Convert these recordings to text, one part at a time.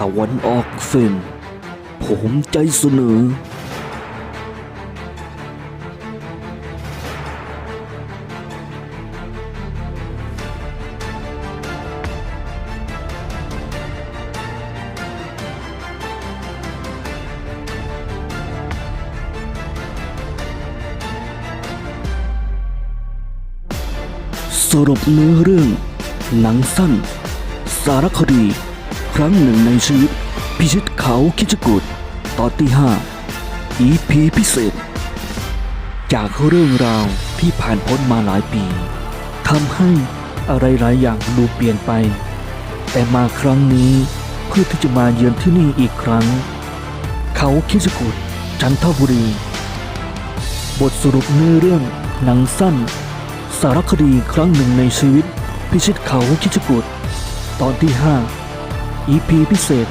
ตะวันออกฟิล์มผมใจเสนอ สรุปเนื้อเรื่อง หนังสั้น สารคดี ครั้งหนึ่งในชีวิต พิชิตเขาคิจกุฎตอนที่ 5 EP พิเศษ จากเรื่องราวที่ผ่านพ้นมาหลายปีทำให้อะไรหลายอย่างดูเปลี่ยนไป แต่มาครั้งนี้เพื่อที่จะมาเยือนที่นี่อีกครั้ง เขาคิจกุฎจันทบุรี บทสรุปเนื้อเรื่องหนังสั้น สารคดีครั้งหนึ่งในชีวิต พิชิตเขาคิชกุฎตอนที่ 5 EP พิเศษ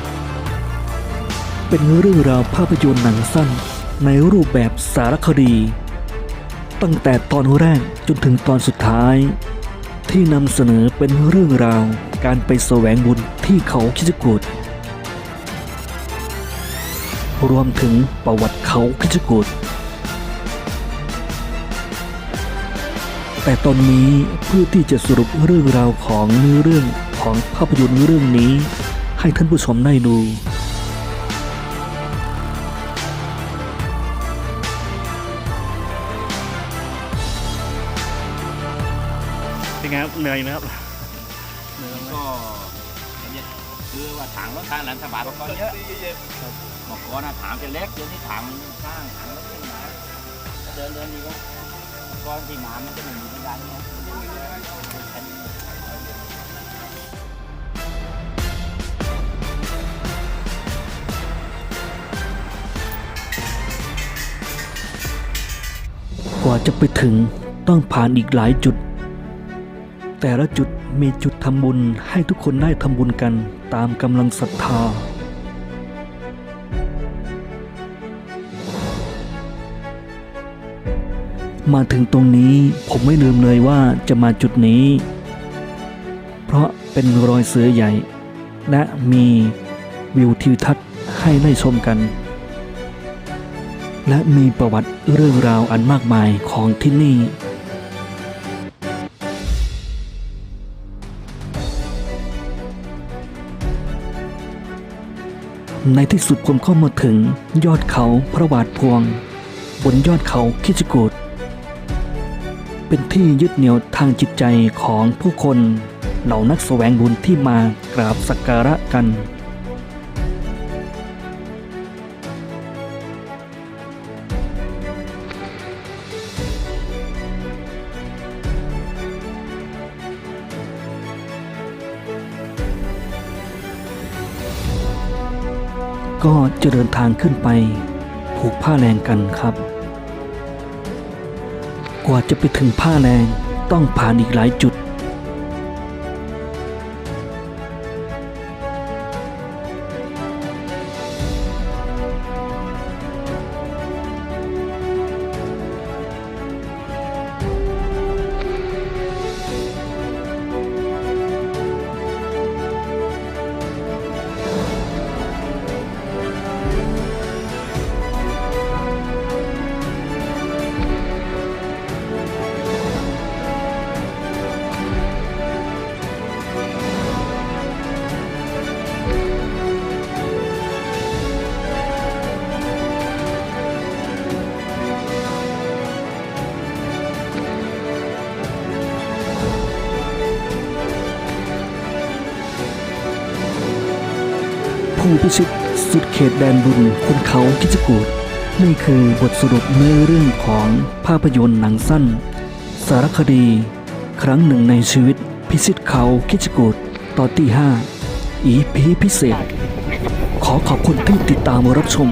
เป็นเรื่องราวภาพยนตร์หนังสั้นในรูปแบบสารคดี ตั้งแต่ตอนแรกจนถึงตอนสุดท้าย ที่นำเสนอเป็นเรื่องราวการไปแสวงบุญที่เขาคิชกุฎรวมถึงประวัติเขาคิชกุฎแต่ตอนนี้เพื่อที่จะสรุปเรื่องราวของเนื้อเรื่องของภาพยนตร์เรื่องนี้ ให้ท่านผู้ชมได้ดู เป็นไงครับเหนื่อยนะครับก็เนี่ยคือว่าถังรถทางหลังสบายกว่าก่อนเยอะเมื่อก่อนนะถังจะเล็กเดี๋ยวนี้ถังมันสร้างถังรถขึ้นมาก็เดินเดินดีก็ก่อนที่มามันจะไม่มีบันไดเนี่ยแผ่นก ว่าจะไปถึงต้องผ่านอีกหลายจุด แต่ละจุดมีจุดทำบุญให้ทุกคนได้ทำบุญกันตามกำลังศรัทธา มาถึงตรงนี้ผมไม่ลืมเลยว่าจะมาจุดนี้ เพราะเป็นรอยเสือใหญ่ และมีวิวทิวทัศน์ให้ได้ชมกัน และมีประวัติเรื่องราวอันมากมายของที่นี่ในที่สุดผมก็มาถึงยอดเขาพระบาทพวง บนยอดเขาคิจกูดเป็นที่ยึดเหนี่ยวทางจิตใจของผู้คน เหล่านักแสวงบุญที่มากราบสักการะกัน ก็จะเดินทางขึ้นไป ผูกผ้าแรงกันครับ กว่าจะไปถึงผ้าแรงต้องผ่านอีกหลายจุด ผู้พิชิตสุดเขตแดนบุญคุณเขาคิจกูดนี่คือบทสรุปเนื้อเรื่องของภาพยนตร์หนังสั้น สารคดี ครั้งหนึ่งในชีวิตพิชิตเขาคิจกูดตอนที่ 5 อีพีพิเศษ ขอขอบคุณที่ติดตามรับชม